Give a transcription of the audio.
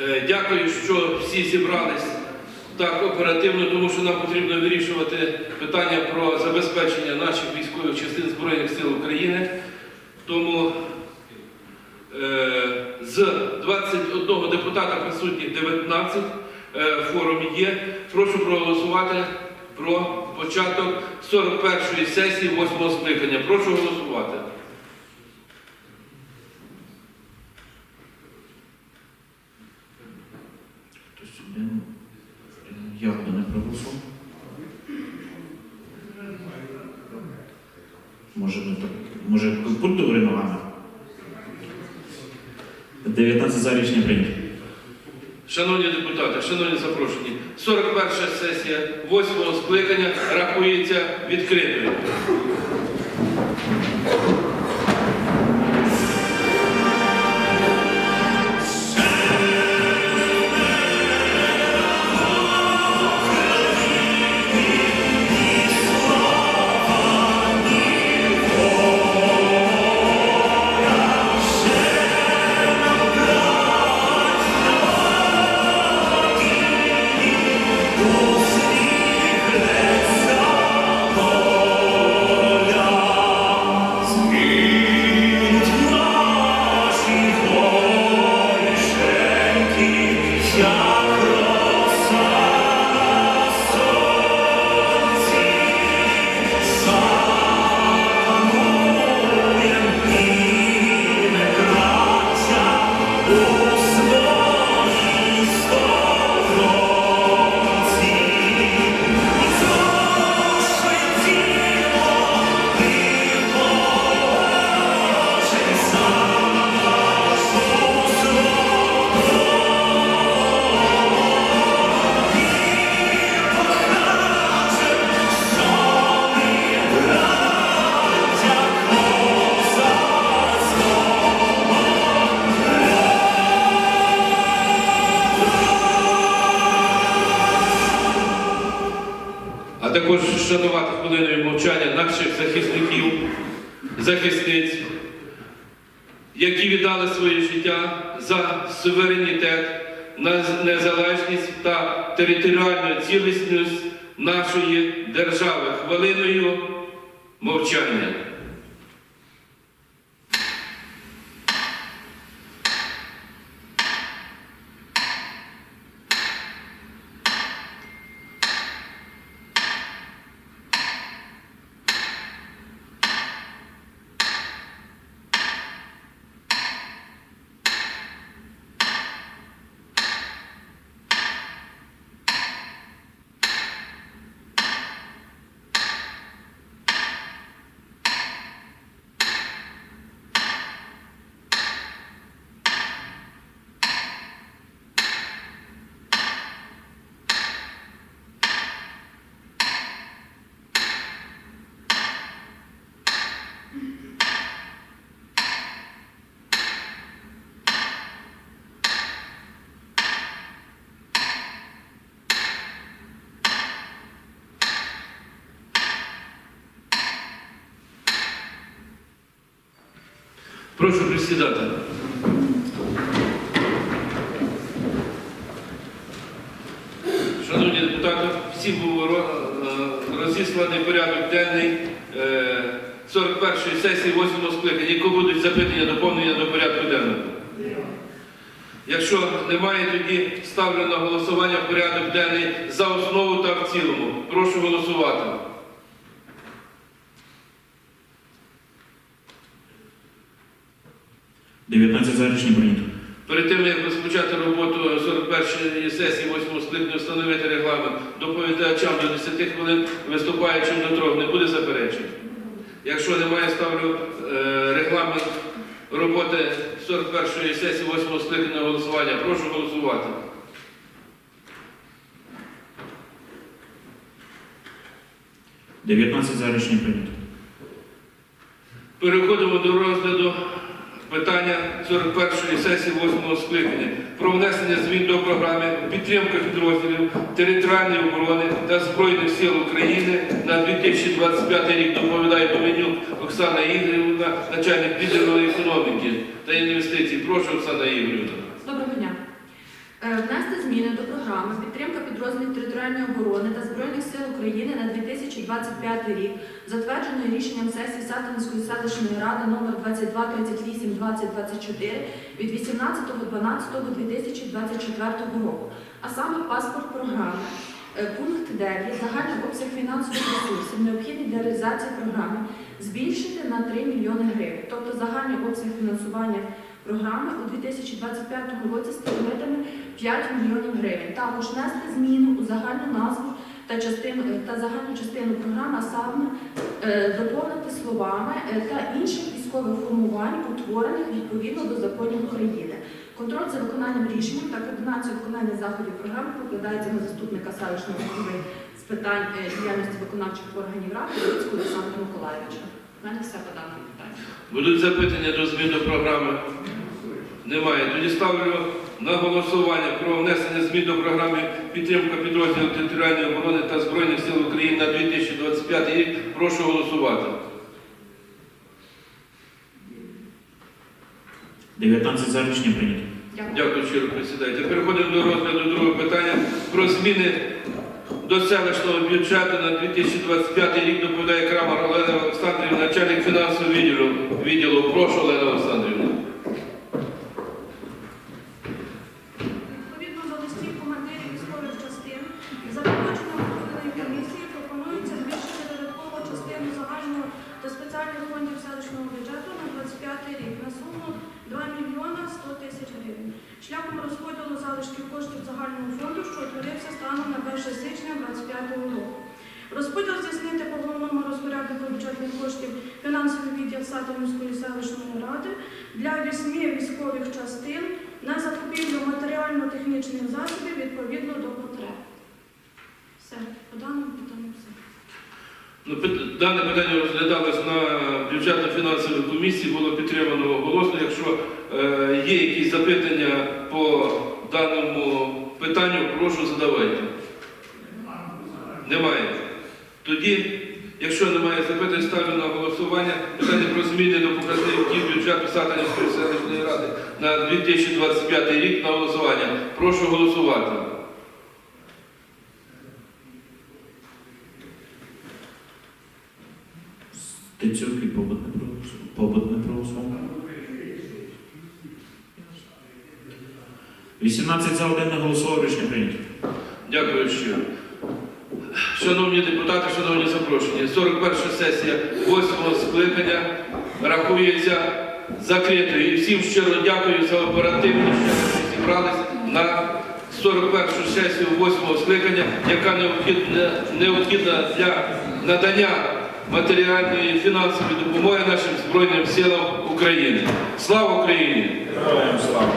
Е, Дякую, що всі зібрались так оперативно, тому що нам потрібно вирішувати питання про забезпечення наших військових частин Збройних сил України. Тому е, з 21 депутата присутніх 19 е, в форумі є. Прошу проголосувати про початок 41-ї сесії 8-го скликання. Прошу голосувати. Хтось один е, явно не проголосував. Може, ми так, може, культури ногами? 19 за рішення. Шановні депутати, шановні запрошені, 41 сесія 8 скликання рахується відкритою. А також шанувати хвилиною мовчання наших захисників, захисниць, які віддали своє життя за суверенітет, незалежність та територіальну цілісність нашої держави. Хвилиною мовчання. Прошу присідати. Шановні депутати, всім був е, розісланий порядок денний е, 41-ї сесії 8 скликання. Яко будуть запитання, доповнення до порядку денного? Якщо немає, тоді ставлю на голосування порядок денний за основу та в цілому. Прошу голосувати. – 19 за рішення прийнято. Перед тим, як розпочати роботу 41-ї сесії 8 скликання встановити регламент доповідачам до 10 хвилин, виступаючим до трьох, не буде заперечень. Якщо немає, ставлю е, регламент роботи 41-ї сесії 8 скликання голосування. Прошу голосувати. – 19 за рішення прийнято. Переходимо до розгляду 41-ї сесії 8 скликання про внесення змін до програми підтримка підрозділів територіальної оборони та Збройних сил України на 2025 рік доповідає Доменюк Оксана Ігорівна, начальник відділу економіки та інвестицій. Прошу, Оксана Ігорівна. Доброго дня. зміни до програми підтримка підрозділів територіальної оборони та Збройних сил України на 2025 рік, затвердженої рішенням сесії Сатанської селищної ради номер 2238 2024 від 18.12.2024 року, а саме паспорт програми. Е, Пункт 9. Загальний обсяг фінансових ресурсів, необхідний для реалізації програми, збільшити на 3 мільйони гривень. Тобто загальний обсяг фінансування програми у 2025 році становитиме 5 мільйонів гривень. Також внести зміну у загальну назву та частину е, та загальну частину програми, саме е, доповнити словами е, та інших військових формувань, утворених відповідно до законів України. Контроль за виконанням рішень та координацію виконання заходів програми покладається на заступника селищного голови з питань е, діяльності виконавчих органів ради Олександра Миколаївича. У мене все по даному питанню. Будуть запитання до змін до програми? Немає. Тоді ставлю на голосування про внесення змін до програми підтримка підрозділів територіальної оборони та Збройних сил України на 2025 рік. Прошу голосувати. 19 за рішення прийнято. Дякую. Щиро присідайте. Переходимо до розгляду другого питання про зміни до селищного бюджету на 2025 рік доповідає Крамар Олена Олександрівна, начальник фінансового відділу. відділу. Прошу, Олена Олександрівна. Відповідно до листів командирів військових частин, за погодженням профільної комісії пропонується збільшити додаткову частину загального та спеціальних фондів бюджету на 25 рік на суму 2 мільйона 100 тисяч гривень. Шляхом розподілу залишків коштів загального фонду, що утворився станом на 1 січня 2025 року. Розподіл здійснити по головному розпоряднику бюджетних коштів фінансовий відділ Сатанівської селищної ради для вісьми військових частин на закупівлю матеріально-технічних засобів відповідно до потреб. Все, по даному питанню все. Ну, Дане питання розглядалось на бюджетно-фінансовій комісії, було підтримано голосно. Якщо е, є якісь запитання по даному питанню, прошу задавайте. Немає. Тоді, якщо немає запитань, ставлю на голосування питання про зміни до показників бюджету Сатанівської селищної ради на 2025 рік на голосування. Прошу голосувати. Стецюк і побут не проголосував. Побут не проголосував. 18 за 1 не голосував, рішення прийнято. Дякую щиро. Шановні депутати, шановні запрошені, 41 сесія 8-го скликання рахується закритою. І всім щиро дякую за оперативність, що ви зібрались на 41 сесію 8-го скликання, яка необхідна, необхідна для надання матеріальної і фінансової допомоги нашим Збройним силам України. Слава Україні! Героям слава!